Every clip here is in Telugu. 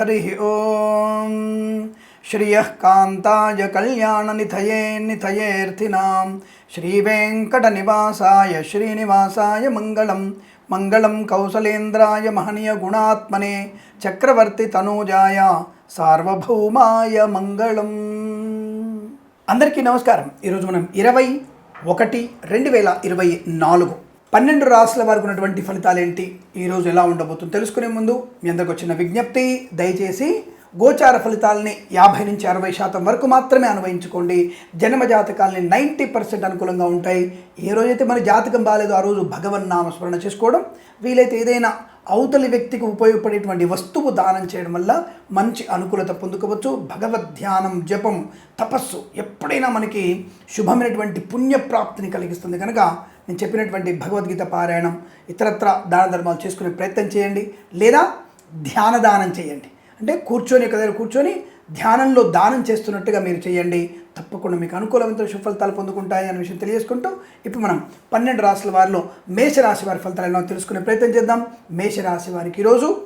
హరి ఓం శ్రియ కాంతాయ కళ్యాణనిధయే నిధయేర్థినాం శ్రీవేంకట నివాసాయ శ్రీనివాసాయ మంగళం మంగళం కౌసలేంద్రాయ మహనీయ గుణాత్మనే చక్రవర్తి తనూజాయ సార్వభౌమాయ మంగళం అందరికీ నమస్కారం. ఈరోజు మనం ఇరవై ఒకటి రెండు వేల ఇరవై నాలుగు పన్నెండు రాసుల వారికి ఉన్నటువంటి ఫలితాలు ఏంటి ఈరోజు ఎలా ఉండబోతుంది తెలుసుకునే ముందు మీ అందరికి వచ్చిన విజ్ఞప్తి దయచేసి గోచార ఫలితాలని యాభై నుంచి అరవై శాతం వరకు మాత్రమే అనుభవించుకోండి జన్మ జాతకాలని నైంటీ పర్సెంట్ అనుకూలంగా ఉంటాయి. ఏ రోజైతే మన జాతకం బాగాలేదో ఆ రోజు భగవన్ నామస్మరణ చేసుకోవడం వీలైతే ఏదైనా అవతలి వ్యక్తికి ఉపయోగపడేటువంటి వస్తువు దానం చేయడం వల్ల మంచి అనుకూలత పొందుకోవచ్చు. భగవద్ ధ్యానం జపం తపస్సు ఎప్పుడైనా మనకి శుభమైనటువంటి పుణ్యప్రాప్తిని కలిగిస్తుంది. కనుక నేను చెప్పినటువంటి భగవద్గీత పారాయణం ఇతరత్ర దాన ధర్మాలు చేసుకునే ప్రయత్నం చేయండి. లేదా ధ్యాన దానం చేయండి. అంటే కూర్చొని ఒక దగ్గర కూర్చొని ధ్యానంలో దానం చేస్తున్నట్టుగా మీరు చేయండి. తప్పకుండా మీకు అనుకూలమైన సుఫలితాలు పొందుకుంటాయి అనే విషయం తెలియజేసుకుంటూ ఇప్పుడు మనం పన్నెండు రాశుల వారిలో మేషరాశి వారి ఫలితాలు ఎలా తెలుసుకునే ప్రయత్నం చేద్దాం. మేషరాశి వారికి ఈరోజు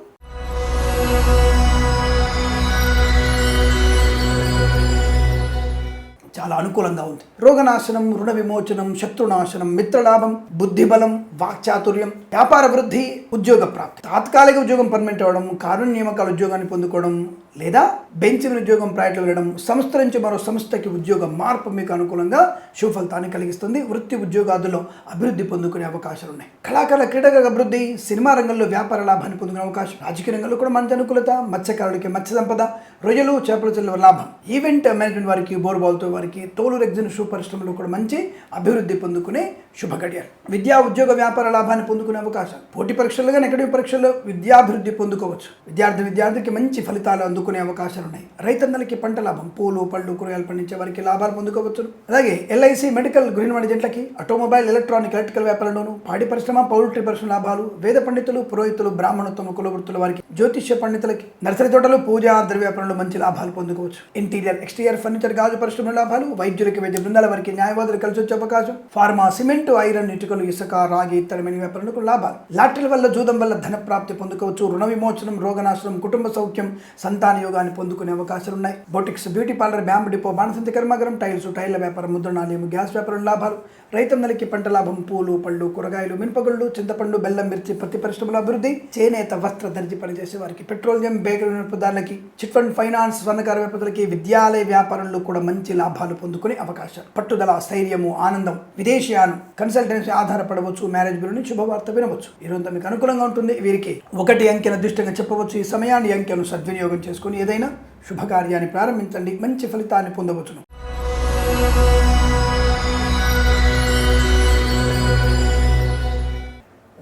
చాలా అనుకూలంగా ఉంది. రోగనాశనం రుణ విమోచనం శత్రునాశనం మిత్రలాభం బుద్ధిబలం వాక్చాతుర్యం వ్యాపార వృద్ధి ఉద్యోగ ప్రాప్తి. తాత్కాలిక ఉద్యోగం పర్మనెంట్ అవ్వడం కారుణ్య నియామకాల ఉద్యోగాన్ని పొందుకోవడం లేదా బెంచ్ మీద ఉద్యోగం ప్రయత్నం వెళ్ళడం సంస్థ నుంచి మరో సంస్థకి ఉద్యోగ మార్పు మీకు అనుకూలంగా శుభ కలిగిస్తుంది. వృత్తి ఉద్యోగాదుల్లో అభివృద్ధి పొందుకునే అవకాశాలు ఉన్నాయి. కళాకారుల క్రీడాకారుల అభివృద్ధి సినిమా రంగంలో వ్యాపార లాభాన్ని పొందుకునే అవకాశం రాజకీయ రంగంలో కూడా మంచి అనుకూలత మత్స్యకారుడికి మత్స్య సంపద రొయ్యలు చేపల చెల్లు లాభం. ఈవెంట్ మేనేజ్మెంట్ వారికి బోర్బాల్తో వారికి తోలు రెగ్జిన్ షూ పరిశ్రమలో కూడా మంచి అభివృద్ధి పొందుకునే శుభ గడియాలు విద్యా ఉద్యోగ వ్యాపార లాభాన్ని పొందుకునే అవకాశం పోటీ పరీక్షలు కానీ అకాడమిక్ పరీక్షల్లో విద్యాభివృద్ధి పొందుకోవచ్చు. విద్యార్థి విద్యార్థికి మంచి ఫలితాలు అందుకునే అవకాశాలు ఉన్నాయి. రైతన్నలకి పంట లాభం. పూలు పళ్ళు కూరగాయలు పండించే వారికి లాభాలు పొందుకోవచ్చు అలాగే ఎల్ఐసి మెడికల్ గృహ వాణిజ్యంట్లకి ఆటోమొబైల్ ఎలక్ట్రానిక్ ఎలక్ట్రికల్ వ్యాపారంలోను పాడి పరిశ్రమ పౌల్ట్రీ పరిశ్రమ లాభాలు వేద పండితులు పురోహితులు బ్రాహ్మణోత్తమ కులవృత్తుల వారికి జ్యోతిష్య పండితులకి నర్సరీ తోటలు పూజా ద్రవ్య వ్యాపారంలో మంచి లాభాలు పొందుకోవచ్చు. ఇంటీరియర్ ఎక్స్టీరియర్ ఫర్నిచర్ గాజు పరిశ్రమ లాభాలు వైద్యులకి వైద్య బృందాల వారికి న్యాయవాదులు కలిసి వచ్చే అవకాశం. ఫార్మా సిమెంట్ ఐరన్ ఇటుకలు ఇసుక రాగి ఇతరమైన వ్యాపారులకు లాభాలు. లాటరీల వల్ల జూదం వల్ల ధన ప్రాప్తి పొందుకోవచ్చు. రుణ విమోచనం రోగనాశనం కుటుంబ సౌఖ్యం సంతాన యోగాన్ని పొందుకునే అవకాశాలు ఉన్నాయి. Boutiques beauty parlour bamboo depot బాణసంతి కర్మాగారం టైల్స్ టైర్ల వ్యాపారం ముద్రణాలయం గ్యాస్ వ్యాపారం లాభాలు. రైతన్నలకి పంట లాభం పూలు పళ్ళు కూరగాయలు మినపగుళ్ళు చింతపండు బెల్లం మిర్చి పత్తి పరిశ్రమల అభివృద్ధి. చేనేత వస్త్ర దర్జీ పనిచేసే వారికి పెట్రోలియం బేకరీ వినియోగదారులకి చిట్ ఫండ్ ఫైనాన్స్ స్వర్ణకార వ్యాపారులకి విద్యాలయ వ్యాపారంలో కూడా మంచి లాభాలు పొందుకునే అవకాశాలు పట్టుదల స్థైర్యము ఆనందం విదేశీయానం కన్సల్టెన్సీ ఆధారపడవచ్చు మ్యారేజ్ బిల్లుని శుభవార్త వినవచ్చు. ఈరోజు మీకు అనుకూలంగా ఉంటుంది. వీరికి ఒకటి అంకెను అదృష్టంగా చెప్పవచ్చు. ఈ సమయాన్ని అంకెను సద్వినియోగం చేసుకుని ఏదైనా శుభకార్యాన్ని ప్రారంభించండి. మంచి ఫలితాన్ని పొందవచ్చును.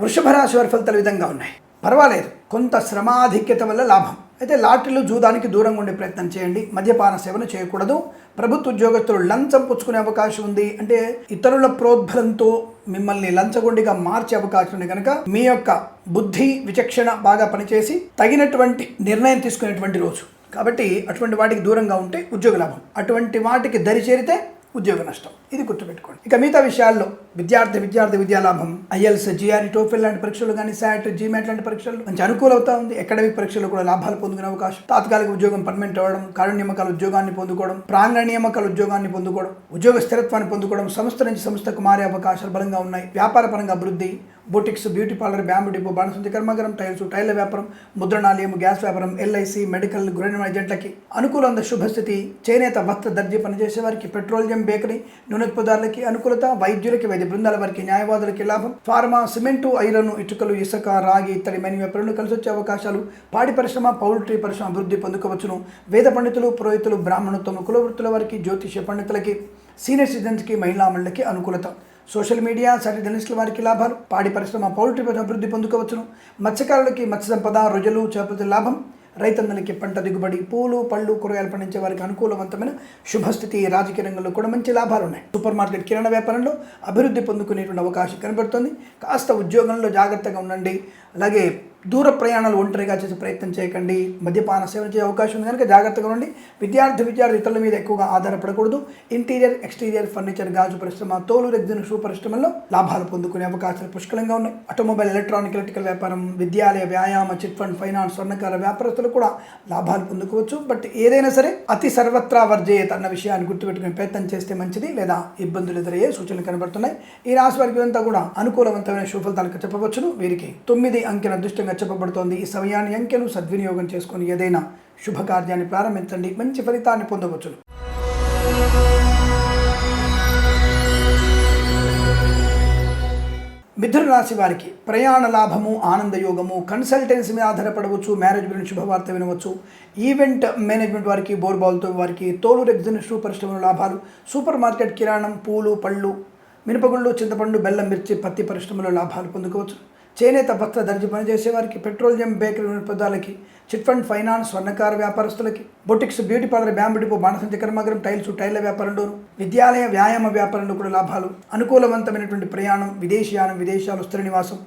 వృషభ రాశి వారి ఫలితాలు విధంగా ఉన్నాయి. పర్వాలేదు కొంత శ్రమాధిక్యత వల్ల లాభం. అయితే లాటరీలు జూదానికి దూరంగా ఉండే ప్రయత్నం చేయండి. మద్యపాన సేవను చేయకూడదు. ప్రభుత్వ ఉద్యోగస్తులు లంచం పుచ్చుకునే అవకాశం ఉంది. అంటే ఇతరుల ప్రోద్బలంతో మిమ్మల్ని లంచగొండిగా మార్చే అవకాశం ఉంది కనుక మీ యొక్క బుద్ధి విచక్షణ బాగా పనిచేసి తగినటువంటి నిర్ణయం తీసుకునేటువంటి రోజు. కాబట్టి అటువంటి వాటికి దూరంగా ఉంటే ఉద్యోగ లాభం. అటువంటి వాటికి దరి చేరితే ఉద్యోగ నష్టం. ఇది గుర్తుపెట్టుకోండి. ఇక మిగతా విషయాల్లో విద్యార్థి విద్యార్థి విద్యాలాభం ఐఎల్స్ జిఆర్ఈ టోఫెల్ లాంటి పరీక్షలు కానీ శాట్ జీమాట్ లాంటి పరీక్షలు మంచి అనుకూలవుతా ఉంది. అకాడమిక్ పరీక్షలు కూడా లాభాలు పొందుకునే అవకాశం. తాత్కాలిక ఉద్యోగం పర్మనెంట్ అవ్వడం కారణ నియమకాల ఉద్యోగాన్ని పొందుకోవడం ప్రాంగణ నియమకాల ఉద్యోగాన్ని పొందుకోవడం ఉద్యోగ స్థిరత్వాన్ని పొందుకోవడం సంస్థ నుంచి సంస్థకు మారే అవకాశాలు బలంగా ఉన్నాయి. వ్యాపార పరంగా అభివృద్ధి boutiques beauty parlour bamboo depot బాణసంతి కర్మాగారం టైల్స్ టైర్ల వ్యాపారం ముద్రణాలయం గ్యాస్ వ్యాపారం ఎల్ఐసి మెడికల్ గృహ ఏజెంట్లకి అనుకూలంద శుభస్థితి చేనేత వస్త్ర దర్జీ పనిచేసే వారికి పెట్రోలియం బేకరీ నూనె పదార్థాలకి అనుకూలత వైద్యులకి వైద్య. బృందాల వారికి న్యాయవాదులకి లాభం. ఫార్మా సిమెంటు ఐరన్ ఇటుకలు ఇసుక రాగి ఇత్తడి మెని వ్యాపారులు కలిసి వచ్చే అవకాశాలు. పాడి పరిశ్రమ పౌల్ట్రీ పరిశ్రమ అభివృద్ధి పొందుకోవచ్చును. వేద పండితులు పురోహితులు బ్రాహ్మణత్వం కులవృత్తుల వారికి జ్యోతిష్య పండితులకి సీనియర్ సిటిజన్స్కి మహిళా మండలికి అనుకూలత. సోషల్ మీడియా సాటి జర్నలిస్టుల వారికి లాభాలు. పాడి పరిశ్రమ పౌల్ట్రీ పరిశ్రమ అభివృద్ధి పొందుకోవచ్చును. మత్స్యకారులకి మత్స్య సంపద రొయ్యలు చేపల లాభం. రైతన్నలకి పంట దిగుబడి పూలు పళ్ళు కూరగాయలు పండించే వారికి అనుకూలవంతమైన శుభస్థితి రాజకీయ రంగంలో కూడా మంచి లాభాలు ఉన్నాయి. సూపర్ మార్కెట్ కిరాణా వ్యాపారంలో అభివృద్ధి పొందుకునేటువంటి అవకాశం కనబడుతుంది. కాస్త ఉద్యోగంలో జాగ్రత్తగా ఉండండి. అలాగే దూర ప్రయాణాలు ఒంటరిగా చేసే ప్రయత్నం చేయకండి. మద్యపాన సేవన చేసే అవకాశం ఉంది. కనుక జాగ్రత్తగా ఉండి విద్యార్థి విద్యార్థి ఇతరుల మీద ఎక్కువగా ఆధారపడకూడదు. ఇంటీరియర్ ఎక్స్టీరియర్ ఫర్నిచర్ గాజు పరిశ్రమ తోలు రెగ్జిన్ షూ పరిశ్రమల్లో లాభాలు పొందుకునే అవకాశాలు పుష్కలంగా ఉన్నాయి. ఆటోమొబైల్ ఎలక్ట్రానిక్ ఎలక్ట్రికల్ వ్యాపారం విద్యాలయ వ్యాయామ చిట్ ఫండ్ ఫైనాన్స్ స్వర్ణకార వ్యాపారస్తులు కూడా లాభాలు పొందుకోవచ్చు. బట్ ఏదైనా సరే అతి సర్వత్రా వర్జేయత అన్న విషయాన్ని గుర్తుపెట్టుకునే ప్రయత్నం చేస్తే మంచిది లేదా ఇబ్బందులు ఎదురయ్యే సూచనలు కనబడుతున్నాయి. ఈ రాశి వారికి అంతా కూడా అనుకూలవంతమైన శుభఫలితాలకు చెప్పవచ్చును. వీరికి తొమ్మిది అంకెల అదృష్టంగా చెప్పబడుతోంది ఈ సమయాన్ని అంకెను సద్వినియోగం చేసుకొని ఏదైనా శుభకార్యాన్ని ప్రారంభించండి. మంచి ఫలితాన్ని పొందవచ్చును. మిథున రాశి వారికి ప్రయాణ లాభము ఆనందయోగము కన్సల్టెన్సీ మీద ఆధారపడవచ్చు మ్యారేజ్ గురించి శుభవార్త వినవచ్చు. ఈవెంట్ మేనేజ్మెంట్ వారికి బోర్బాల్తో వారికి తోలు రెగ్జిన్ షూ పరిశ్రమల లాభాలు సూపర్ మార్కెట్ కిరాణం పూలు పళ్ళు మినపగుళ్ళు చింతపండు బెల్లం మిర్చి పత్తి పరిశ్రమలో లాభాలు పొందుకోవచ్చు. చేనేత వస్త్ర దర్జీ పనిచేసేవారికి పెట్రోలియం బేకరీ పదార్థాలకి చిట్ ఫండ్ ఫైనాన్స్ స్వర్ణకార వ్యాపారస్తులకి boutiques beauty parlour bamboo depot బాణసంచ కర్మాగరం టైల్స్ టైల్ల వ్యాపారంలోను విద్యాలయ వ్యాయామ వ్యాపారంలో కూడా లాభాలు. అనుకూలవంతమైనటువంటి ప్రయాణం విదేశీయానం విదేశాలు స్థిర నివాసం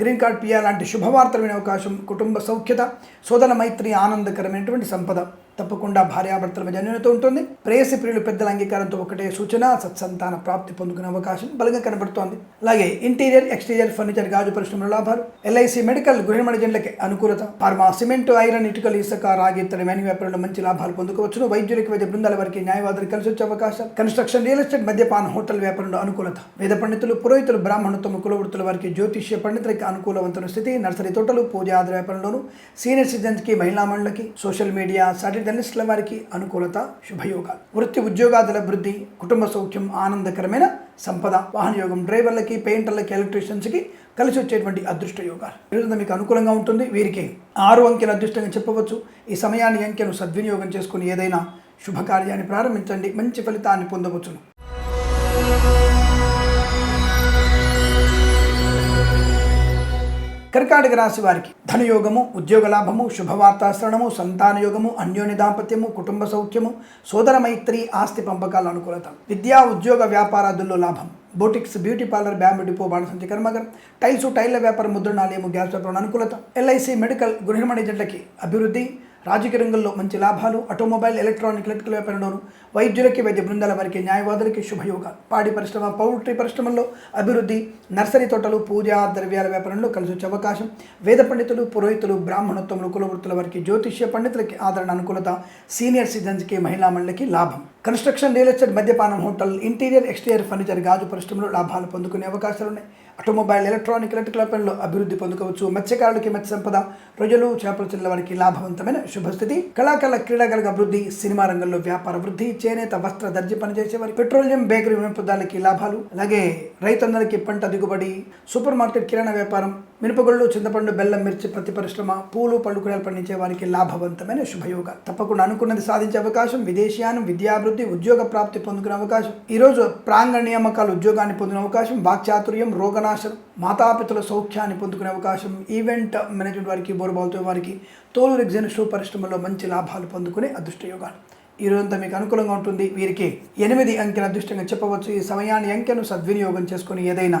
గ్రీన్ కార్డ్ పియా లాంటి శుభవార్తలు వినే అవకాశం కుటుంబ సౌఖ్యత సోదర మైత్రి ఆనందకరమైనటువంటి సంపద. తప్పకుండా భార్యాభర్తల మధ్య అన్యోన్యత ఉంటుంది. ప్రేయసి ప్రియులు పెద్దల అంగీకారంతో ఒకటే సూచన సత్సంతాన ప్రాప్తి పొందుకునే అవకాశం బలంగా కనబడుతోంది. అలాగే ఇంటీరియర్ ఎక్స్టీరియర్ ఫర్నిచర్ గాజు పరిశ్రమల లాభాలు. ఎల్ఐసి మెడికల్ గృహిణి జండ్లకి అనుకూలత. ఫార్మా సిమెంట్ ఐరన్ ఇటుకలు ఇసుక రాగి ఇతర వ్యాని వ్యాపారంలో మంచి లాభాలు పొందుకోవచ్చును. వైద్యులకి వైద్య బృందాల వారికి న్యాయవాదులు కలిసి వచ్చే అవకాశం కన్స్ట్రక్షన్ రియల్ ఎస్టేట్ మద్యపాన హోటల్ వ్యాపారంలో అనుకూలత. వేద పండితులు పురోహితులు బ్రాహ్మణోత్తమ కులవృత్తుల వారికి జ్యోతిష్య పండితులకి అనుకూలవంతమైన స్థితి నర్సరీ తోటలు పూజ ఆధార వ్యాపారంలోను సీనియర్ సిటిజన్స్కి మహిళా మండలకి సోషల్ మీడియా సాటిలైట్ జర్నలిస్టుల వారికి అనుకూలత శుభయోగాలు. వృత్తి ఉద్యోగాదుల అభివృద్ధి కుటుంబ సౌఖ్యం ఆనందకరమైన సంపద వాహన యోగం డ్రైవర్లకి పెయింటర్లకి ఎలక్ట్రీషియన్స్కి కలిసి వచ్చేటువంటి అదృష్ట యోగాలు. ఈరోజు మీకు అనుకూలంగా ఉంటుంది. వీరికి ఆరు అంకెల అదృష్టంగా చెప్పవచ్చు. ఈ సమయాన్ని అంకెను సద్వినియోగం చేసుకుని ఏదైనా శుభకార్యాన్ని ప్రారంభించండి. మంచి ఫలితాన్ని పొందవచ్చును. కర్కాటక రాశి వారికి ధనయోగము ఉద్యోగ లాభము శుభవార్తాశ్రణము సంతాన యోగము అన్యోన్య దాంపత్యము కుటుంబ సౌఖ్యము సోదర మైత్రి ఆస్తి పంపకాల అనుకూలత. విద్యా ఉద్యోగ వ్యాపారాదుల్లో లాభం. Boutiques beauty parlour bamboo depot బాణసంచి కర్మగర్. టైల్స్ టైల్ల వ్యాపారం ముద్రణాలయము గ్యాస్ వ్యాపారం అనుకూలత. ఎల్ఐసి మెడికల్ గృహనిర్మాణ జట్లకి అభివృద్ధి. రాజకీయ రంగంలో మంచి లాభాలు ఆటోమొబైల్ ఎలక్ట్రానిక్ ఎలక్ట్రికల్ వ్యాపారంలోను వైద్యులకి వైద్య బృందాల వారికి న్యాయవాదులకి శుభయోగాలు పాడి పరిశ్రమ పౌల్ట్రీ పరిశ్రమల్లో అభివృద్ధి నర్సరీ తోటలు పూజా ద్రవ్యాల వ్యాపారంలో కలిసి వచ్చే అవకాశం. వేద పండితులు పురోహితులు బ్రాహ్మణోత్తములు కులవృత్తుల వారికి జ్యోతిష్య పండితులకి ఆదరణ అనుకూలత సీనియర్ సిటిజన్స్కి మహిళా మండలికి లాభం. కన్స్ట్రక్షన్ రియల్ ఎస్టేట్ మద్యపానం హోటల్ ఇంటీరియర్ ఎక్స్టీరియర్ ఫర్నిచర్ గాజు పరిశ్రమలో లాభాలు పొందుకునే అవకాశాలు ఉన్నాయి ఆటోమొబైల్ ఎలక్ట్రానిక్ ఎలక్ట్రికల్ పనులు అభివృద్ధి పొందుకోవచ్చు. మత్స్యకారులకి మత్స్య సంపద ప్రజలు చేపల చెల్లెల వారికి లాభవంతమైన శుభస్థితి. కళాకారుల క్రీడాకారులకు అభివృద్ధి సినిమా రంగంలో వ్యాపార వృద్ధి చేనేత వస్త్ర దర్జీ పనిచేసే వారి పెట్రోలియం బేకరీ వినపదాలకి లాభాలు. అలాగే రైతన్నలకి పంట దిగుబడి సూపర్ మార్కెట్ కిరాణా వ్యాపారం మినపగుళ్ళు చింతపండు బెల్లం మిర్చి పత్తి పరిశ్రమ పూలు పళ్ళు కూరలు పండించే వారికి లాభవంతమైన శుభయోగ. తప్పకుండా అనుకున్నది సాధించే అవకాశం విదేశీయానం విద్యాభివృద్ధి ఉద్యోగ ప్రాప్తి పొందుకునే అవకాశం. ఈరోజు ప్రాంగణ నియామకాలు ఉద్యోగాన్ని పొందిన అవకాశం వాక్చాతుర్యం రోగనాశనం మాతాపితుల సౌఖ్యాన్ని పొందుకునే అవకాశం ఈవెంట్ మేనేజ్మెంట్ వారికి బోరుబాల్తో వారికి తోలు రిగ్జన్ షూ పరిశ్రమలో మంచి లాభాలు పొందుకునే అదృష్టయోగాలు. ఈరోజంతా ఈ రోజంతా మీకు అనుకూలంగా ఉంటుంది. వీరికి ఎనిమిది అంకెల అదృష్టంగా చెప్పవచ్చు. ఈ సమయాన్ని అంకెను సద్వినియోగం చేసుకుని ఏదైనా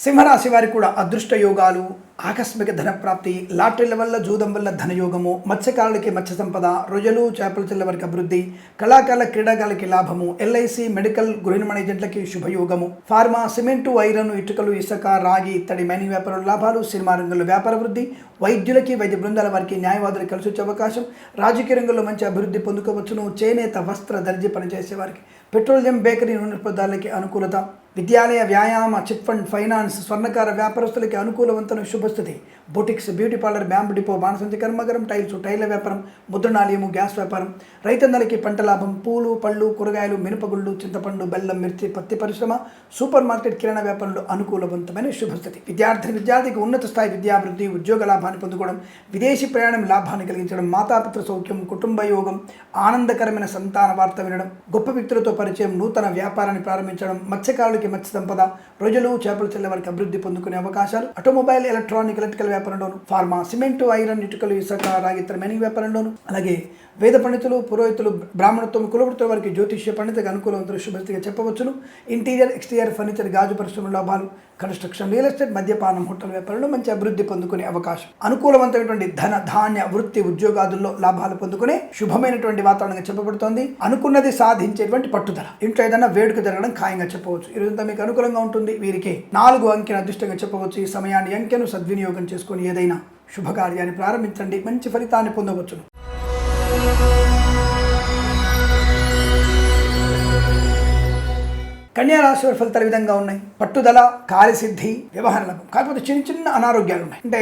సింహరాశి వారికి కూడా అదృష్ట యోగాలు ఆకస్మిక ధనప్రాప్తి లాటరీల వల్ల జూదం వల్ల ధనయోగము మత్స్యకారులకి మత్స్య సంపద రొయ్యలు చేపల చెల్ల వారికి అభివృద్ధి కళాకారుల క్రీడాకారులకి లాభము ఎల్ఐసి మెడికల్ గృహిణి ఏజెంట్లకి శుభయోగము ఫార్మా సిమెంటు ఐరన్ ఇటుకలు ఇసుక రాగి ఇత్తడి మైనింగ్ వ్యాపారంలో లాభాలు సినిమా రంగంలో వ్యాపార వృద్ధి వైద్యులకి వైద్య బృందాల వారికి న్యాయవాదులు కలిసి వచ్చే అవకాశం రాజకీయ రంగంలో మంచి అభివృద్ధి పొందుకోవచ్చును చేనేత వస్త్ర దర్జీ పనిచేసే వారికి పెట్రోలియం బేకరీ నూనె పదార్థాలకి అనుకూలత విద్యాలయ వ్యాయామ చిట్ ఫండ్ ఫైనాన్స్ స్వర్ణకార వ్యాపారస్తులకి అనుకూలవంతమైన శుభస్థితి. Boutiques beauty parlour bamboo depot బాణసంచి కర్మగరం టైల్స్ టైల వ్యాపారం ముద్రణాలయము గ్యాస్ వ్యాపారం రైతన్నలకి పంట లాభం పూలు పళ్ళు కూరగాయలు మినపగుళ్ళు చింతపండు బెల్లం మిర్చి పత్తి పరిశ్రమ సూపర్ మార్కెట్ కిరాణా వ్యాపారంలో అనుకూలవంతమైన శుభస్థితి. విద్యార్థి విద్యార్థికి ఉన్నత స్థాయి విద్యాభివృద్ధి ఉద్యోగ లాభాన్ని పొందుకోవడం విదేశీ ప్రయాణం లాభాన్ని కలిగించడం మాతాపిత్ర సౌఖ్యం కుటుంబ యోగం ఆనందకరమైన సంతాన వార్త వినడం గొప్ప వ్యక్తులతో పరిచయం నూతన వ్యాపారాన్ని ప్రారంభించడం మత్స్యకారులు వారికి మత్స్య సంపద రోజులు చేపలు చెల్లె వారికి అభివృద్ధి పొందుకునే అవకాశాలు ఆటోమొబైల్ ఎలక్ట్రానిక్ ఎలక్ట్రికల్ వ్యాపారంలోను ఫార్మా సిమెంట్ ఐరన్ ఇటుకలు ఇసుక రాగి ఇతర మైనింగ్ వ్యాపారంలోను అలాగే వేద పండితులు పురోహితులు బ్రాహ్మణత్వం కులవృత్తుల వారికి జ్యోతిష్య పండితకు అనుకూలం శుభస్థితిగా చెప్పవచ్చును. ఇంటీరియర్ ఎక్స్టీరియర్ ఫర్నిచర్ గాజు పరిశ్రమ లాభాలు కన్స్ట్రక్షన్ రియల్ ఎస్టేట్ మద్యపానం హోటల్ వ్యాపారంలో మంచి అభివృద్ధి పొందుకునే అవకాశం. అనుకూలవంతమైనటువంటి ధన ధాన్య వృత్తి ఉద్యోగాదుల్లో లాభాలు పొందుకునే శుభమైనటువంటి వాతావరణంగా చెప్పబడుతోంది. అనుకున్నది సాధించేటువంటి పట్టుదల. ఇంట్లో ఏదైనా వేడుక జరగడం ఖాయంగా చెప్పవచ్చు. ఈరోజు రోజంతా మీకు అనుకూలంగా ఉంటుంది. వీరికి నాలుగు అంకెను అదృష్టంగా చెప్పవచ్చు. ఈ సమయాన్ని అంకెను సద్వినియోగం చేసుకొని ఏదైనా శుభకార్యాన్ని ప్రారంభించండి. మంచి ఫలితాన్ని పొందవచ్చును. కన్యా రాశి వారి ఫలితాలు విధంగా ఉన్నాయి? పట్టుదల కార్యసిద్ధి వ్యవహార లాభం కాకపోతే చిన్న చిన్న అనారోగ్యాలు ఉన్నాయి. అంటే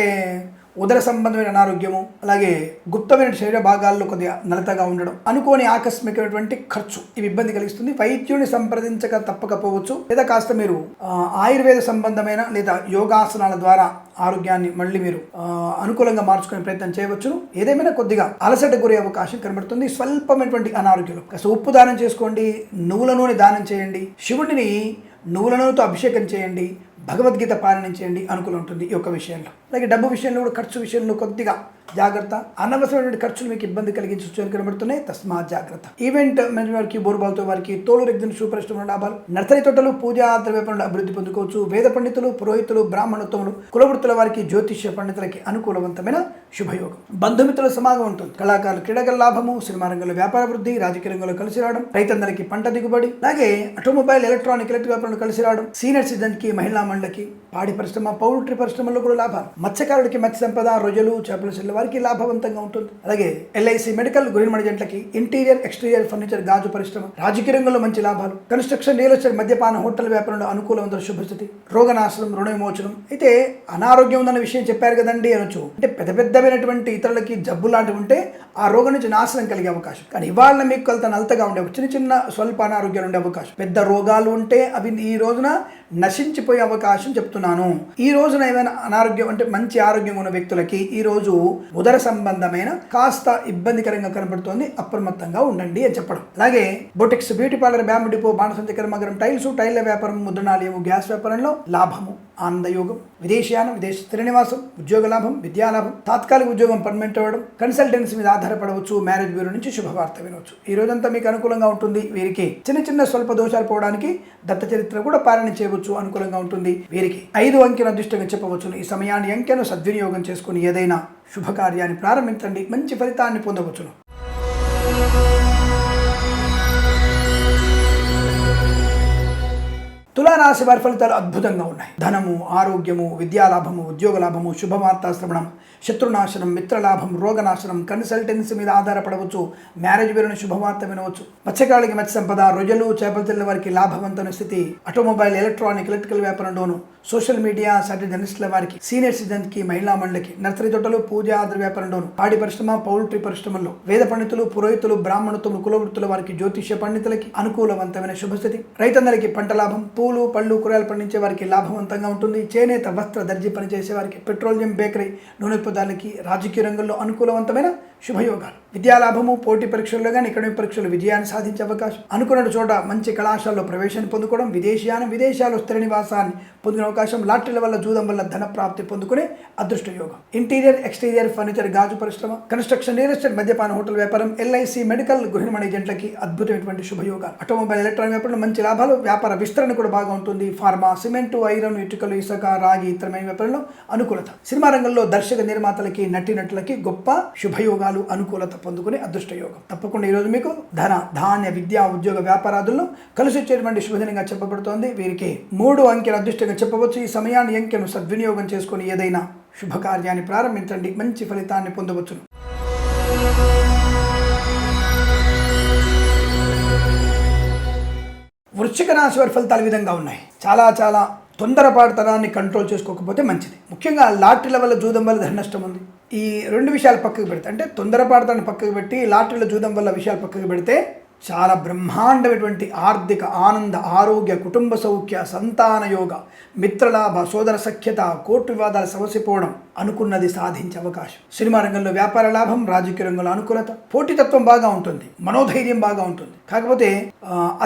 ఉదర సంబంధమైన అనారోగ్యము అలాగే గుప్తమైన శరీర భాగాల్లో కొద్దిగా నలతగా ఉండడం అనుకోని ఆకస్మికమైనటువంటి ఖర్చు ఇవి ఇబ్బంది కలిగిస్తుంది. వైద్యుని సంప్రదించక తప్పకపోవచ్చు లేదా కాస్త మీరు ఆయుర్వేద సంబంధమైన లేదా యోగాసనాల ద్వారా ఆరోగ్యాన్ని మళ్ళీ మీరు అనుకూలంగా మార్చుకునే ప్రయత్నం చేయవచ్చు ఏదేమైనా కొద్దిగా అలసట గురే అవకాశం కనబడుతుంది. స్వల్పమైనటువంటి అనారోగ్యం. కాస్త ఉప్పు దానం చేసుకోండి నువ్వుల నూనె దానం చేయండి శివుడిని నువ్వుల నూనెతో అభిషేకం చేయండి భగవద్గీత పాలన చేయండి అనుకూలం ఉంటుంది ఈ యొక్క విషయంలో. అలాగే డబ్బు విషయంలో కూడా ఖర్చు విషయంలో కొద్దిగా జాగ్రత్త. అనవసరమైనటువంటి ఖర్చులు మీకు ఇబ్బంది కలిగించవచ్చు అని కనబడుతున్నాయి. తస్మా జాగ్రత్త. ఈవెంట్ మేనేజ్మెంట్ వారికి బోరుబాల్తో వారికి తోలు రెగ్జిన్ సూపరిశ్రమ లాభాలు నర్సరీ తోటలు పూజా ద్రవ్యపనులు అభివృద్ధి పొందుకోవచ్చు. వేద పండితులు పురోహితులు బ్రాహ్మణోత్తములు కులవృత్తుల వారికి జ్యోతిష్య పండితులకి అనుకూలవంతమైన శుభయోగం. బంధుమిత్రుల సమాగం ఉంటుంది. కళాకారులు క్రీడగల లాభము సినిమా రంగంలో వ్యాపార వృద్ధి రాజకీయ రంగంలో కలిసి రావడం రైతందరికి పంట దిగుబడి అలాగే ఆటోమొబైల్ ఎలక్ట్రానిక్ ఎలక్ట్రిక్ వ్యాపారంలో కలిసి రావడం సీనియర్ సిటిజన్కి మహిళా మండలికి పాడి పరిశ్రమ పౌల్ట్రీ పరిశ్రమలో కూడా లాభాలు. మత్స్యకారుడికి మత్స్య సంపద రొయ్యలు చేపల చెల్లె వారికి లాభవంతంగా ఉంటుంది. అలాగే ఎల్ఐసి మెడికల్ గురిమడి జంటలకి ఇంటీరియర్ ఎక్స్టీరియర్ ఫర్నిచర్ గాజు పరిశ్రమ రాజకీయ రంగంలో మంచి లాభాలు. కన్స్ట్రక్షన్ రియల్ ఎస్టేట్ మద్యపాన హోటల్ వ్యాపారంలో అనుకూలవంతుల శుభస్థితి. రోగనాశనం రుణ విమోచనం అయితే అనారోగ్యం ఉందన్న విషయం చెప్పారు కదండి అనొచ్చు. అంటే పెద్ద పెద్దమైనటువంటి ఇతరులకి జబ్బు లాంటివి ఉంటే ఆ రోగం నుంచి నాశనం కలిగే అవకాశం. కానీ ఇవాళ మీకు కొలత నలతగా ఉండే చిన్న చిన్న స్వల్ప అనారోగ్యాలు ఉండే అవకాశం. పెద్ద రోగాలు ఉంటే అవి ఈ రోజున నశించిపోయే అవకాశం చెప్తున్నాను. ఈ రోజున ఏమైనా అనారోగ్యం అంటే మంచి ఆరోగ్యం ఉన్న వ్యక్తులకి ఈ రోజు ఉదర సంబంధమైన కాస్త ఇబ్బందికరంగా కనబడుతోంది. అప్రమత్తంగా ఉండండి అని చెప్పడం. అలాగే boutiques beauty parlour bamboo depot బాణసంచ కర్మగరం టైల్స్ టైల్ల వ్యాపారం ముద్రణాలయము గ్యాస్ వ్యాపారంలో లాభము ఆనందయోగం విదేశీయానం విదేశ స్థిర నివాసం ఉద్యోగ లాభం విద్యాలాభం తాత్కాలిక ఉద్యోగం పర్మనెంట్ అవ్వడం కన్సల్టెన్సీ మీద ఆధారపడవచ్చు మ్యారేజ్ బ్యూరో నుంచి శుభవార్త వినవచ్చు ఈ రోజంతా మీకు అనుకూలంగా ఉంటుంది. వీరికి చిన్న చిన్న స్వల్ప దోషాలు పోవడానికి దత్త చరిత్ర కూడా పాలన చేయవచ్చు అనుకూలంగా ఉంటుంది. వీరికి ఐదు అంకెను అదృష్టంగా చెప్పవచ్చును. ఈ సమయాన్ని అంకెను సద్వినియోగం చేసుకుని ఏదైనా శుభకార్యాన్ని ప్రారంభించండి. మంచి ఫలితాన్ని పొందవచ్చును. తులారాశి వారి ఫలితాలు అద్భుతంగా ఉన్నాయి. ధనము ఆరోగ్యము విద్యాలాభము ఉద్యోగ లాభము శుభవార్తా శ్రవణం శత్రునాశనం మిత్రలాభం రోగనాశనం కన్సల్టెన్సీ మీద ఆధారపడవచ్చు మ్యారేజ్ వేరుని శుభవార్త వినవచ్చు మత్స్యకాలకి మత్స్య సంపద రొయ్యలు చేపల తెల్ల వారికి లాభవంతమైన స్థితి ఆటోమొబైల్ ఎలక్ట్రానిక్ ఎలక్ట్రికల్ వ్యాపారంలోను సోషల్ మీడియా సాటిలైట్ జర్నలిస్టుల వారికి సీనియర్ సిటిజన్స్కి మహిళా మండలికి నర్సరీ తోటలు పూజా ఆధార వ్యాపారంలోను పాడి పరిశ్రమ పౌల్ట్రీ పరిశ్రమల్లో వేద పండితులు పురోహితులు బ్రాహ్మణత్వములు కులవృత్తుల వారికి జ్యోతిష్య పండితులకి అనుకూలవంతమైన శుభస్థితి రైతందరికీ పంట లాభం పూలు పళ్ళు కూరగాయలు పండించే వారికి లాభవంతంగా ఉంటుంది. చేనేత వస్త్ర దర్జీ పనిచేసే వారికి పెట్రోలియం బేకరీ నూనె పదార్థాలకి రాజకీయ రంగంలో అనుకూలవంతమైన శుభయోగాలు. విద్యాలాభము పోటీ పరీక్షల్లో కానీ అకాడమిక్ పరీక్షలు విజయాన్ని సాధించే అవకాశం. అనుకున్న చోట మంచి కళాశాలలో ప్రవేశాన్ని పొందుకోవడం విదేశీయానం విదేశాల్లో స్థిర నివాసాన్ని పొందిన అవకాశం లాటరీల వల్ల జూదం వల్ల ధన ప్రాప్తి పొందుకునే అదృష్ట యోగం. ఇంటీరియర్ ఎక్స్టీరియర్ ఫర్నిచర్ గాజు పరిశ్రమ కన్స్ట్రక్షన్ రియల్ ఎస్టేట్ మద్యపాన హోటల్ వ్యాపారం ఎల్ఐసి మెడికల్ గృహిణి ఏజెంట్లకి అద్భుతమైనటువంటి శుభయోగాలు. ఆటోమొబైల్ ఎలక్ట్రానిక్ వ్యాపారంలో మంచి లాభాలు వ్యాపార విస్తరణ కూడా బాగా ఉంటుంది. ఫార్మా సిమెంట్ ఐరన్ ఇటుకలు ఇసుక రాగి ఇతరమైన వ్యాపారంలో అనుకూలత. సినిమా రంగంలో దర్శక నిర్మాతలకి నటీనటులకి గొప్ప శుభయోగాలు. అనుకూలత పొందుకునే అదృష్ట యోగం. తప్పకుండా ఈరోజు మీకు ధన ధాన్య విద్యా ఉద్యోగ వ్యాపారాదుల్లో కలిసి వచ్చేటువంటి శుభదినంగా చెప్పబడుతోంది. వీరికి మూడు అంకెల అదృష్టంగా చెప్పవచ్చు. ఈ సమయాన్ని అంకెను సద్వినియోగం చేసుకుని ఏదైనా శుభకార్యాన్ని ప్రారంభించండి. మంచి ఫలితాన్ని పొందవచ్చును. వృశ్చిక రాశి వారి ఫలితాలు విధంగా ఉన్నాయి. చాలా చాలా తొందరపాటుతనాన్ని కంట్రోల్ చేసుకోకపోతే మంచిది. ముఖ్యంగా లాటరీల వల్ల జూదం వల్ల ధన నష్టం ఉంది. ఈ రెండు విషయాలు పక్కకు పెడితే అంటే తొందరపాటుతనాన్ని పక్కకు పెట్టి లాటరీల చూడడం వల్ల విషయాలు పక్కకు పెడితే చాలా బ్రహ్మాండమైనటువంటి ఆర్థిక ఆనంద ఆరోగ్య కుటుంబ సౌఖ్య సంతాన యోగ మిత్రలాభ సోదర సఖ్యత కోర్టు వివాదాలు సమసిపోవడం అనుకున్నది సాధించే అవకాశం. సినిమా రంగంలో వ్యాపార లాభం రాజకీయ రంగంలో అనుకూలత పోటీతత్వం బాగా ఉంటుంది మనోధైర్యం బాగా ఉంటుంది. కాకపోతే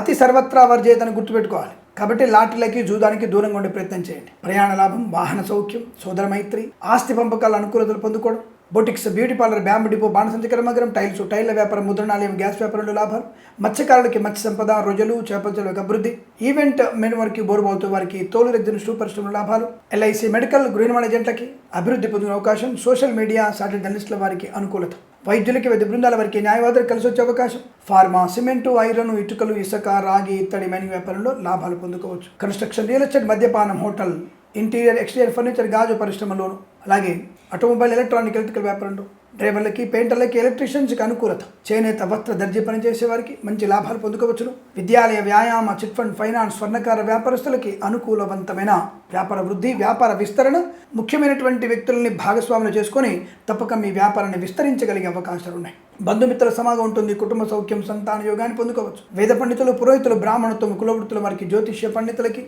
అతి సర్వత్రా వర్జేతను గుర్తుపెట్టుకోవాలి. కాబట్టి లాటరీలకి జూదానికి దూరంగా ఉండే ప్రయత్నం చేయండి. ప్రయాణ లాభం వాహన సౌఖ్యం సోదర మైత్రి ఆస్తి పంపకాల అనుకూలతలు పొందుకోవడం boutiques beauty parlour bamboo depot బాణసంచ కర్మగరం టైల్స్ టైల్ల వ్యాపారం ముద్రణాలయం గ్యాస్ వ్యాపారంలో లాభాలు మత్స్యకారులకి మత్స్య సంపద రొజలు చేపల చెరువులకు అభివృద్ధి ఈవెంట్ మెను వారికి బోరుబావుతూ వారికి తోలు రెద్దిన షూ పరిశ్రమల లాభాలు ఎల్ఐసి మెడికల్ గృహ ఏజెంట్లకి అభివృద్ధి పొందిన అవకాశం సోషల్ మీడియా సాటిలైట్ జర్నలిస్టుల వారికి అనుకూలత. వైద్యులకి వైద్య బృందాల వారికి న్యాయవాదులు కలిసి వచ్చే అవకాశం. ఫార్మా సిమెంటు ఐరన్ ఇటుకలు ఇసుక రాగి ఇత్తడి మైనింగ్ వ్యాపారంలో లాభాలు పొందుకోవచ్చు. కన్స్ట్రక్షన్ రియల్ ఎస్టేట్ మద్యపానం హోటల్ ఇంటీరియర్ ఎక్స్టీరియర్ ఫర్నిచర్ గాజు పరిశ్రమలోను అలాగే ఆటోమొబైల్ ఎలక్ట్రానిక్ ఎలక్ట్రికల్ వ్యాపారంలో డ్రైవర్లకి పెయింటర్లకి ఎలక్ట్రీషియన్స్కి అనుకూలత. చేనేత వస్త్ర దర్జీ పనిచేసే వారికి మంచి లాభాలు పొందుకోవచ్చును. విద్యాలయ వ్యాయామ చిట్ ఫండ్ ఫైనాన్స్ స్వర్ణకార వ్యాపారస్తులకి అనుకూలవంతమైన వ్యాపార వృద్ధి వ్యాపార విస్తరణ ముఖ్యమైనటువంటి వ్యక్తులని భాగస్వాములు చేసుకొని తప్పక మీ వ్యాపారాన్ని విస్తరించగలిగే అవకాశాలు ఉన్నాయి. బంధుమిత్రుల సమాగం ఉంటుంది కుటుంబ సౌఖ్యం సంతాన యోగాన్ని పొందుకోవచ్చు. వేద పండితులు పురోహితులు బ్రాహ్మణత్వం కులవృత్తుల వారికి జ్యోతిష్య పండితులకి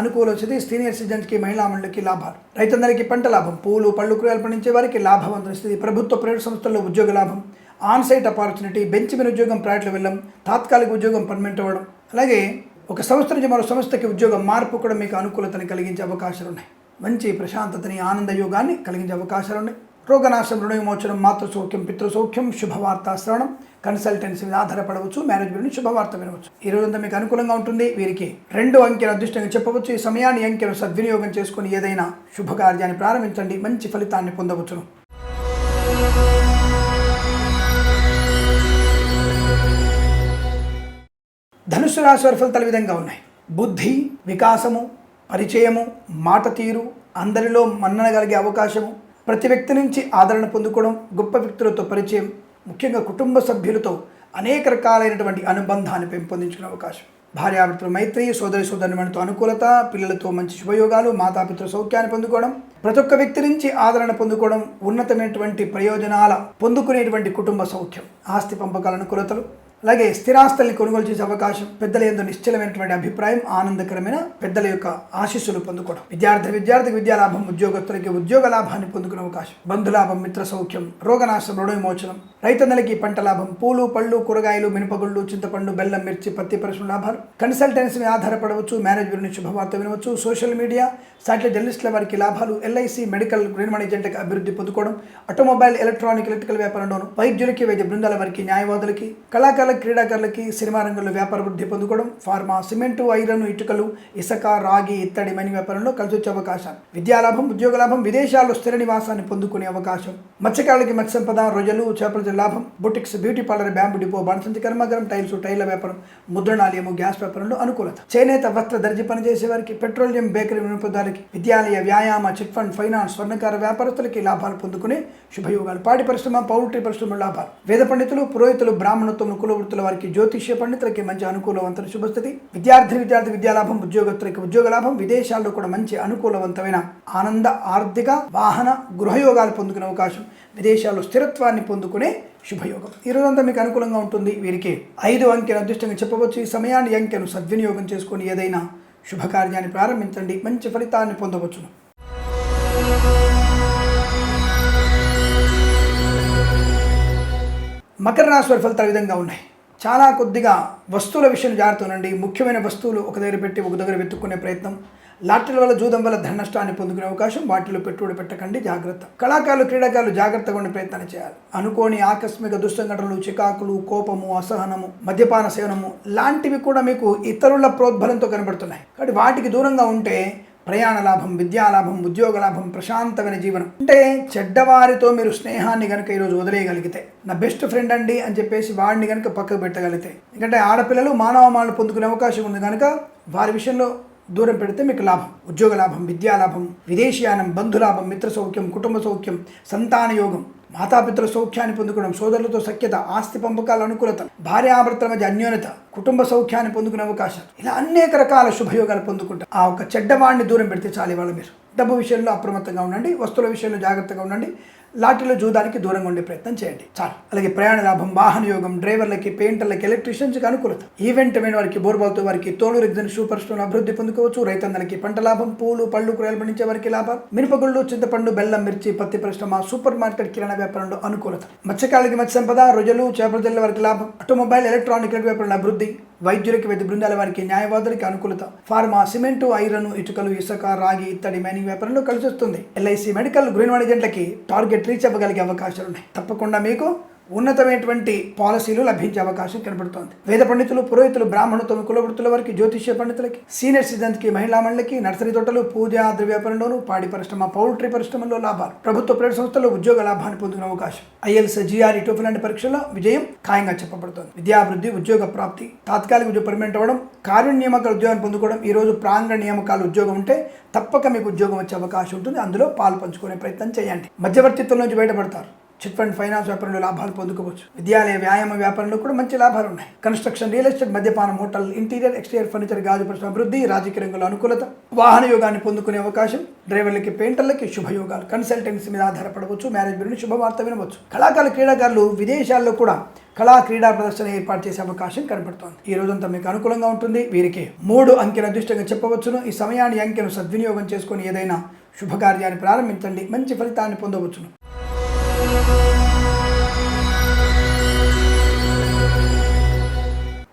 అనుకూల వచ్చింది సీనియర్ సిటిజన్స్కి మహిళా మండలికి లాభాలు. రైతందరికీ పంట లాభం. పూలు పళ్ళు కూరగాయలు పండించే వారికి లాభవంతమైన స్థితి ప్రభుత్వ ప్రైవేట్ సంస్థల్లో ఉద్యోగ లాభం. ఆన్ సైట్ ఆపర్చునిటీ బెంచ్ మీద ఉద్యోగం ప్రైవేట్లో వెళ్ళడం తాత్కాలిక ఉద్యోగం పర్మనెంట్ అవ్వడం. అలాగే ఒక సంస్థ నుంచి మరో సంస్థకి ఉద్యోగం మార్పు కూడా మీకు అనుకూలతని కలిగించే అవకాశాలు ఉన్నాయి మంచి ప్రశాంతతని ఆనంద యోగాన్ని కలిగించే అవకాశాలు ఉన్నాయి రోగనాశం రుణ విమోచనం పితృసౌఖ్యం శుభవార్త శ్రవణం కన్సల్టెన్సీ మీద ఆధారపడవచ్చు మేనేజ్మెంట్ శుభవార్త వినవచ్చు. ఈ రోజంతా మీకు అనుకూలంగా ఉంటుంది వీరికి రెండు అంకెలు అదృష్టంగా చెప్పవచ్చు ఈ సమయాన్ని అంకెను సద్వినియోగం చేసుకుని ఏదైనా శుభకార్యాన్ని ప్రారంభించండి మంచి ఫలితాన్ని పొందవచ్చును. ధనుసు రాశి వారి ఫలితాలు విధంగా ఉన్నాయి. బుద్ధి వికాసము పరిచయము మాట తీరు అందరిలో మన్నన కలిగే అవకాశము ప్రతి వ్యక్తి నుంచి ఆదరణ పొందుకోవడం గొప్ప వ్యక్తులతో పరిచయం ముఖ్యంగా కుటుంబ సభ్యులతో అనేక రకాలైనటువంటి అనుబంధాన్ని పెంపొందించుకునే అవకాశం. భార్యాభర్తల మైత్రి సోదరి సోదరునితో అనుకూలత పిల్లలతో మంచి శుభయోగాలు మాతాపితృ సౌఖ్యాన్ని పొందుకోవడం ప్రతి ఒక్క వ్యక్తి నుంచి ఆదరణ పొందుకోవడం ఉన్నతమైనటువంటి ప్రయోజనాల పొందుకునేటువంటి కుటుంబ సౌఖ్యం ఆస్తి పంపకాల అనుకూలతలు అలాగే స్థిరాస్తుల్ని కొనుగోలు చేసే అవకాశం పెద్దల ఎందు నిశ్చలమైనటువంటి అభిప్రాయం ఆనందకరమైన పెద్దల యొక్క ఆశీస్సులు పొందుకోవడం. విద్యార్థి విద్యార్థికి విద్యాలాభం ఉద్యోగస్తులకి ఉద్యోగ లాభాన్ని పొందుకునే అవకాశం. బంధులాభం మిత్ర సౌఖ్యం రోగనాశం రుణ విమోచనం రైతన్నలకి పంట లాభం పూలు పళ్ళు కూరగాయలు మినపగుళ్ళు చింతపండు బెల్లం మిర్చి పత్తి పరిశ్రమ లాభాలు. కన్సల్టెన్సీ మీద ఆధారపడవచ్చు మేనేజ్మెంట్ నుంచి శుభవార్త వినవచ్చు సోషల్ మీడియా సాటిలైట్ జర్నలిస్టుల వారికి లాభాలు ఎల్ఐసి మెడికల్ గ్రీన్ ఏజెంట్కి అభివృద్ధి పొందుకోవడం ఆటోమొబైల్ ఎలక్ట్రానిక్ ఎలక్ట్రికల్ వ్యాపారంలోను వైద్యులకి వైద్య బృందాల వారికి న్యాయవాదులకి కళాకారుల క్రీడాకారులకి సినిమా రంగంలో వ్యాపార వృద్ధి పొందుకోవడం ఫార్మా సిమెంటు ఐరన్ ఇటుకలు ఇసుక రాగి ఇత్తడి మని వ్యాపారంలో కలిసి వచ్చే అవకాశం. విద్యాలాభం ఉద్యోగ లాభం విదేశాల్లో స్థిర నివాసాన్ని పొందుకునే అవకాశం. మత్స్యకారులకి మత్స్య సంపద రొయ్యలు చేపల లాభం. Boutiques beauty parlour bamboo depot బాణసంచి కర్మాగారం టైల్స్ టైర్ల వ్యాపారం ముద్రణాలయము గ్యాస్ వ్యాపారంలో అనుకూలత. చేనేత వస్త్ర దర్జీ పనిచేసే వారికి పెట్రోలియం బేకరీ వినియోగదారులకి విద్యాలయ వ్యాయామ చిట్ ఫండ్ ఫైనాన్స్ స్వర్ణకార వ్యాపారస్తులకి లాభాలు పొందుకునే శుభయోగాలు. పాడి పరిశ్రమ పౌల్ట్రీ పరిశ్రమ లాభాలు. వేద పండితులు పురోహితులు బ్రాహ్మణత్వం కుల వృత్తుల వారికి జ్యోతిష్య పండితులకి మంచి అనుకూలవంతుల. శుభస్థితి. విద్యార్థి విద్యార్థి విద్యాలాభం ఉద్యోగస్తులకి ఉద్యోగ లాభం విదేశాల్లో కూడా మంచి అనుకూలవంతమైన ఆనంద ఆర్థిక వాహన గృహయోగాలు పొందుకునే అవకాశం విదేశాల్లో స్థిరత్వాన్ని పొందుకునే శుభయోగం. ఈ రోజంతా మీకు అనుకూలంగా ఉంటుంది. వీరికి ఐదు అంకెను అదృష్టంగా చెప్పవచ్చు. ఈ సమయాన్ని అంకెను సద్వినియోగం చేసుకొని ఏదైనా శుభకార్యాన్ని ప్రారంభించండి. మంచి ఫలితాన్ని పొందవచ్చును. మకర రాశి వారి ఫలితాలు విధంగా ఉన్నాయి. చాలా కొద్దిగా వస్తువుల విషయం జాగ్రత్త ఉండండి. ముఖ్యమైన వస్తువులు ఒక దగ్గర పెట్టి ఒక దగ్గర వెతుక్కునే ప్రయత్నం. లాటరీల వల్ల జూదం వల్ల ధన నష్టాన్ని పొందుకునే అవకాశం వాటిలో పెట్టుబడి పెట్టకండి జాగ్రత్త. కళాకారులు క్రీడాకారులు జాగ్రత్తగా ఉండే ప్రయత్నాన్ని చేయాలి. అనుకోని ఆకస్మిక దుస్సంఘటనలు చికాకులు కోపము అసహనము మద్యపాన సేవనము లాంటివి కూడా మీకు ఇతరుల ప్రోద్బలంతో కనబడుతున్నాయి. కాబట్టి వాటికి దూరంగా ఉంటే ప్రయాణ లాభం విద్యాలాభం ఉద్యోగ లాభం ప్రశాంతమైన జీవనం. అంటే చెడ్డవారితో మీరు స్నేహాన్ని కనుక ఈరోజు వదిలేయగలిగితే నా బెస్ట్ ఫ్రెండ్ అండి అని చెప్పేసి వాడిని కనుక పక్కకు పెట్టగలిగితే ఎందుకంటే ఆడపిల్లలు మానవమాలను పొందుకునే అవకాశం ఉంది కనుక వారి విషయంలో దూరం పెడితే మీకు లాభం. ఉద్యోగ లాభం విద్యాలాభం విదేశీయానం బంధులాభం మిత్ర సౌఖ్యం కుటుంబ సౌఖ్యం సంతాన యోగం మాతాపితృ సౌఖ్యాన్ని పొందుకోవడం సోదరులతో సఖ్యత ఆస్తి పంపకాల అనుకూలత భార్యాభర్తల మధ్య అన్యోన్యత కుటుంబ సౌఖ్యాన్ని పొందుకునే అవకాశం ఇలా అనేక రకాల శుభయోగాలు పొందుకుంటారు ఆ ఒక చెడ్డవాడిని దూరం పెడితే చాలు ఇవాళ మీరు. డబ్బు విషయంలో అప్రమత్తంగా ఉండండి. వస్తువుల విషయంలో జాగ్రత్తగా ఉండండి. లాటరీలో జూదానికి దూరంగా ఉండే ప్రయత్నం చేయండి. చాలు. అలాగే ప్రయాణ లాభం వాహన యోగం డ్రైవర్లకి పెయింటర్లకి ఎలక్ట్రీషియన్స్కి అనుకూలత. ఈవెంట్ అయిన వారికి బోర్బాల్తో వారికి తోలు రిగ్జన్ సూపర్ స్టోన్ అభివృద్ధి పొందుకోవచ్చు. రైతన్నలకి పంట లాభం పూలు పళ్ళు కూరగాయలు పండించే వారికి లాభం మినపగుళ్ళు చింతపండు బెల్లం మిర్చి పత్తి పరిశ్రమ సూపర్ మార్కెట్ కిరాణా వ్యాపారంలో అనుకూలత. మత్స్యకారులకి మత్స్య సంపద రొయ్యలు చేపల జల్ల వారికి లాభం. ఆటోమొబైల్ ఎలక్ట్రానిక్ వ్యాపారంలో అభివృద్ధి. వైద్యులకి వైద్య బృందాల వారికి న్యాయవాదులకి అనుకూలత. ఫార్మా సిమెంటు ఐరన్ ఇటుకలు ఇసుక రాగి ఇత్తడి మైనింగ్ వ్యాపారంలో కలిసి వస్తుంది ఎల్ఐసి మెడికల్ గ్రీన్ వాణిజ్యంట్లకి టార్గెట్ రీచ్ అవ్వగలిగే అవకాశాలు ఉన్నాయి తప్పకుండా మీకు ఉన్నతమైనటువంటి పాలసీలు లభించే అవకాశం కనబడుతోంది. వేద పండితులు పురోహితులు బ్రాహ్మణులు కులవృత్తుల వారికి జ్యోతిష్య పండితులకి సీనియర్ సిటిజన్స్కి మహిళా మండలికి నర్సరీ తోటలు పూజ ద్రవ్య వ్యాపారంలోను పాడి పరిశ్రమ పౌల్ట్రీ పరిశ్రమలో లాభాలు ప్రభుత్వ ప్రైవేట్ సంస్థల్లో ఉద్యోగ లాభాన్ని పొందుకునే అవకాశం. ఐఎల్స్ జిఆర్ టోఫీ లాంటి పరీక్షల్లో విజయం ఖాయంగా చెప్పబడుతోంది. విద్యాభివృద్ధి ఉద్యోగ ప్రాప్తి తాత్కాలిక ఉద్యోగ పర్మనెంట్ అవ్వడం కార్య నియామకాల ఉద్యోగాన్ని పొందుకోవడం ఈ రోజు ప్రాంగణ నియామకాలు ఉద్యోగం ఉంటే తప్పక మీకు ఉద్యోగం వచ్చే అవకాశం ఉంటుంది. అందులో పాలు పంచుకునే ప్రయత్నం చేయండి. మధ్యవర్తిత్వం నుంచి బయటపడతారు. చిట్ ఫండ్ ఫైనాన్స్ వ్యాపారంలో లాభాలు పొందుకోవచ్చు. విద్యాలయ వ్యాయామ వ్యాపారంలో కూడా మంచి లాభాలు ఉన్నాయి. కన్స్ట్రక్షన్ రియల్ ఎస్టేట్ మద్యపానం హోటల్ ఇంటీరియర్ ఎక్స్టీరియర్ ఫర్నిచర్ గాజు పరిశ్రమ అభివృద్ధి రాజకీయ రంగంలో అనుకూలత వాహన యోగాన్ని పొందుకునే అవకాశం డ్రైవర్లకి పెయింటర్లకి శుభయోగాలు. కన్సల్టెన్సీ మీద ఆధారపడవచ్చు మ్యారేజ్ శుభవార్త వినవచ్చు. కళాకారులు క్రీడాకారులు విదేశాల్లో కూడా కళా క్రీడా ప్రదర్శన ఏర్పాటు చేసే అవకాశం కనబడుతోంది ఈ రోజంతా మీకు అనుకూలంగా ఉంటుంది. వీరికి మూడు అంకెల అదృష్టంగా చెప్పవచ్చును. ఈ సమయాన్ని అంకెను సద్వినియోగం చేసుకుని ఏదైనా శుభకార్యాన్ని ప్రారంభించండి. మంచి ఫలితాన్ని పొందవచ్చును. Thank you.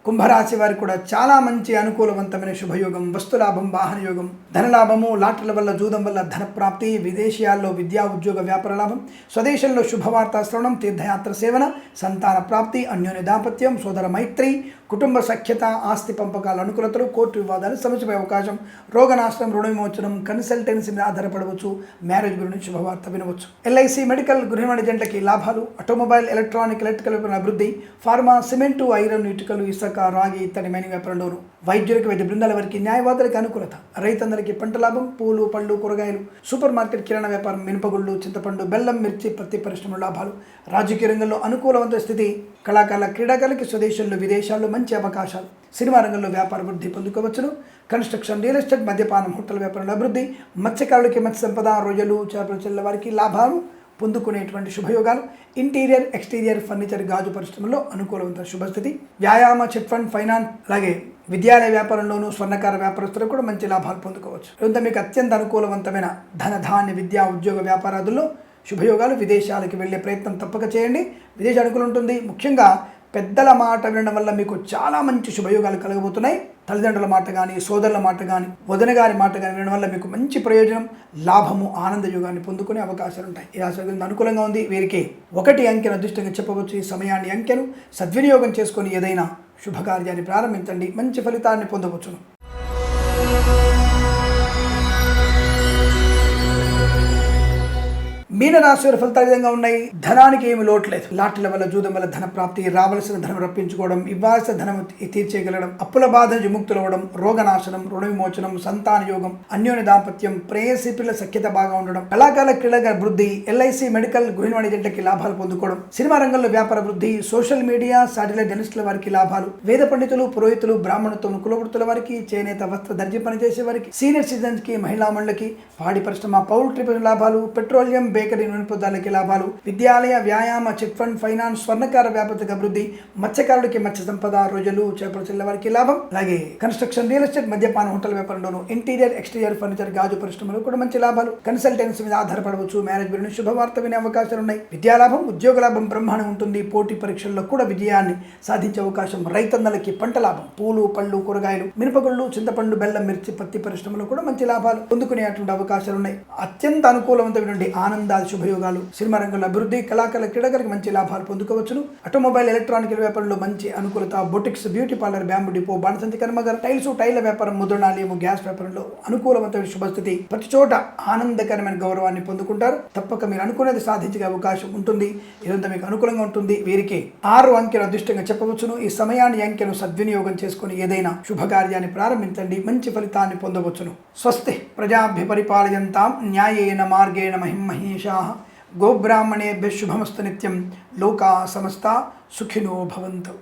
కుంభరాశి వారికి కూడా చాలా మంచి అనుకూలవంతమైన శుభయోగం వస్తులాభం వాహనయోగం ధనలాభము లాటల వల్ల జూదం వల్ల ధన ప్రాప్తి విదేశీయాల్లో విద్యా ఉద్యోగ వ్యాపార లాభం స్వదేశంలో శుభవార్తా శ్రవణం తీర్థయాత్ర సేవన సంతాన ప్రాప్తి అన్యోన్య దాంపత్యం సోదర మైత్రి కుటుంబ సఖ్యత ఆస్తి పంపకాల అనుకూలతలు కోర్టు వివాదాలు సమస్యపై అవకాశం రోగనాశనం రుణ విమోచనం కన్సల్టెన్సీ మీద ఆధారపడవచ్చు మ్యారేజ్ గురించి శుభవార్త వినవచ్చు. ఎల్ఐసి మెడికల్ గృహ జంటకి లాభాలు ఆటోమొబైల్ ఎలక్ట్రానిక్ ఎలక్ట్రికల్ అభివృద్ధి ఫార్మా సిమెంటు ఐరన్ ఇటుకలు ఇసుక రాగి ఇత్తడి మైనింగ్ వ్యాపారంలోను వైద్యులకు వైద్య బృందాల వారికి న్యాయవాదులకి అనుకూలత. రైతందరికీ పంట లాభం పూలు పళ్ళు కూరగాయలు సూపర్ మార్కెట్ కిరాణా వ్యాపారం మినపగుళ్ళు చింతపండు బెల్లం మిర్చి పత్తి పరిశ్రమ లాభాలు. రాజకీయ రంగంలో అనుకూలవంత స్థితి కళాకారుల క్రీడాకారులకి స్వదేశాల్లో విదేశాల్లో మంచి అవకాశాలు. సినిమా రంగంలో వ్యాపార వృద్ధి పొందుకోవచ్చును. కన్స్ట్రక్షన్ రియల్ ఎస్టేట్ మద్యపానం హోటల్ వ్యాపారంలో అభివృద్ధి మత్స్యకారులకి మత్స్య సంపద రొయ్యలు చేపల చెల్ల వారికి లాభాలు. పొందుకునేటువంటి శుభయోగాలు. ఇంటీరియర్ ఎక్స్టీరియర్ ఫర్నిచర్ గాజు పరిశ్రమలో అనుకూలవంత శుభస్థితి. వ్యాయామ చిట్ ఫండ్ ఫైనాన్స్ అలాగే విద్యాలయ వ్యాపారంలోనూ స్వర్ణకార వ్యాపారస్తులకు కూడా మంచి లాభాలు పొందుకోవచ్చు. ఇదంతా మీకు అత్యంత అనుకూలవంతమైన ధన ధాన్య విద్యా ఉద్యోగ వ్యాపారాదుల్లో శుభయోగాలు విదేశాలకు వెళ్ళే ప్రయత్నం తప్పక చేయండి. విదేశ అనుకూలం ఉంటుంది. ముఖ్యంగా పెద్దల మాట వినడం వల్ల మీకు చాలా మంచి శుభయోగాలు కలగబోతున్నాయి. తల్లిదండ్రుల మాట కానీ సోదరుల మాట కానీ వదిన గారి మాట కానీ వినడం వల్ల మీకు మంచి ప్రయోజనం లాభము ఆనంద యోగాన్ని పొందుకునే అవకాశాలు ఉంటాయి. ఈ రాశి అనుకూలంగా ఉంది. వీరికి ఒకటి అంకెను అదృష్టంగా చెప్పవచ్చు. ఈ సమయాన్ని అంకెను సద్వినియోగం చేసుకొని ఏదైనా శుభకార్యాన్ని ప్రారంభించండి. మంచి ఫలితాన్ని పొందవచ్చును. మీనరాశి వారి ఫలితాలు విధంగా ఉన్నాయి? ధనానికి ఏమి లోట్లేదు లాట్ల వల్ల జూదం వల్ల ధన ప్రాప్తి రావలసిన ధనం రప్పించుకోవడం ఇవ్వాల్సిన ధనం తీర్చేయగలడం అప్పుల బాధ నుంచి ముక్తులవ్వడం రోగనాశనం రుణ విమోచనం సంతాన యోగం అన్యోన్య దాంపత్యం ప్రేయసి పిల్లల సఖ్యత బాగా ఉండడం కళాకారుల క్రీడల వృద్ధి ఎల్ఐసి మెడికల్ గృహిణి జంటకి లాభాలు పొందుకోవడం సినిమా రంగంలో వ్యాపార వృద్ధి సోషల్ మీడియా సాటిలైట్ జర్నలిస్టుల వారికి లాభాలు వేద పండితులు పురోహితులు బ్రాహ్మణత్వం కులవృత్తుల వారికి చేనేత వస్త్ర దర్జీ పనిచేసే వారికి సీనియర్ సిటిజన్స్కి మహిళా మండలికి పాడి పరిశ్రమ పౌల్ట్రీ లాభాలు పెట్రోలియం బేకరీ నూనె లాభాలు. విద్యాలయ వ్యాయామ చిట్ ఫండ్ ఫైనాన్స్ స్వర్ణకార వ్యాపార అభివృద్ధి మత్స్యకారులకి మత్స్య సంపద రోజులు చేపలు చెల్లె వారికి లాభం. అలాగే కన్స్ట్రక్షన్ రియల్ ఎస్టేట్ మద్యపాన హోటల్ వ్యాపారంలోను ఇంటీరియర్ ఎక్స్టీరియర్ ఫర్నిచర్ గాజు పరిశ్రమలో కూడా మంచి లాభాలు. కన్సల్టెన్సీ మీద ఆధారపడవచ్చు. మ్యారేజ్ గురించి శుభవార్త వినే అవకాశాలు ఉన్నాయి. విద్యాలాభం ఉద్యోగ లాభం బ్రహ్మాండం ఉంటుంది. పోటీ పరీక్షల్లో కూడా విజయాన్ని సాధించే అవకాశం రైతన్నలకి పంట లాభం. పూలు పళ్ళు కూరగాయలు మినపగుళ్ళు చింతపండు బెల్లం మిర్చి పత్తి పరిశ్రమలో కూడా మంచి లాభాలు. పొందుకునేటువంటి అవకాశాలు ఉన్నాయి. అత్యంత అనుకూలవంతమైనటువంటి ఆనందాలు శుభయోగాలు సినిమా రంగంలో అభివృద్ధి కళాకారుల క్రీడాకారులకు మంచి లాభాలు పొందుకోవచ్చును. ఆటోమొబైల్ ఎలక్ట్రానిక్ వ్యాపారంలో మంచి అనుకూలత boutiques beauty parlour bamboo depot బాణసంతి కర్మగర్ టైల్స్ టైల్ వ్యాపారం ముద్రణాలయము గ్యాస్ వ్యాపారంలో అనుకూలవంతమైన శుభస్థితి. ప్రతి చోట ఆనందకరమైన గౌరవాన్ని పొందుకుంటారు. తప్పక మీరు అనుకునేది సాధించే అవకాశం ఉంటుంది. ఇదంతా మీకు అనుకూలంగా ఉంటుంది. వీరికి ఆరు అంకెలు అదృష్టంగా చెప్పవచ్చును. ఈ సమయాన్ని అంకెను సద్వినియోగం చేసుకుని ఏదైనా శుభకార్యాన్ని ప్రారంభించండి. మంచి ఫలితాన్ని పొందవచ్చును. స్వస్తి ప్రజాభ్య పరిపాలయంతాం న్యాయేన మార్గేణ మహిమహేషా गोरक्षाः गोब्राह्मणे शुभमस्त नित्यं। लोका समस्ता सुखिनो भवन्तु।